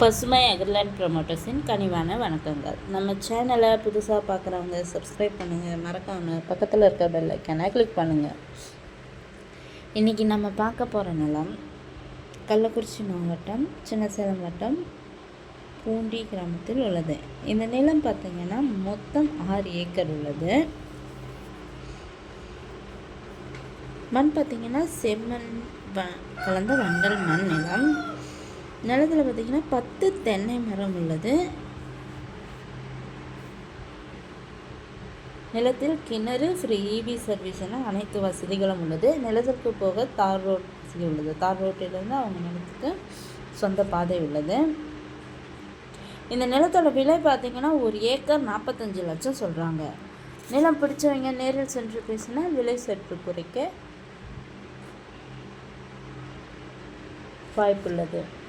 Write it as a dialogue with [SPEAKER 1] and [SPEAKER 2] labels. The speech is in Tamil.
[SPEAKER 1] பசுமை அகர்லேண்ட் ப்ரொமோட்டர்ஸின் கனிவான வணக்கங்கள். நம்ம சேனலை புதுசாக பார்க்குறவங்க சப்ஸ்கிரைப் பண்ணுங்கள் மறக்காமல் பக்கத்தில் இருக்க பெல் ஐக்கானை கிளிக் பண்ணுங்கள் இன்றைக்கி நம்ம பார்க்க போகிற நிலம் கள்ளக்குறிச்சி மாவட்டம் சின்னசேலம் வட்டம் பூண்டி கிராமத்தில் உள்ளது. இந்த நிலம் பார்த்திங்கன்னா மொத்தம் ஆறு ஏக்கர் உள்ளது. மண் பார்த்திங்கன்னா செம்மண் வ கலந்த வண்டல் மண் நிலம். நிலத்தில் பார்த்திங்கன்னா பத்து தென்னை மரம் உள்ளது. நிலத்தில் கிணறு ஃப்ரீ இபி சர்வீஸ் என அனைத்து வசதிகளும் உள்ளது. நிலத்திற்கு போக தார் ரோட் வசதி உள்ளது. தார் ரோட்டிலிருந்து அவங்க நிலத்துக்கு சொந்த பாதை உள்ளது. இந்த நிலத்தோட விலை பார்த்திங்கன்னா ஒரு ஏக்கர் நாற்பத்தஞ்சு லட்சம் சொல்கிறாங்க நிலம் பிடிச்சவங்க நேரில் சென்று பேசினா விலை சற்று குறைக்க வாய்ப்புள்ளது.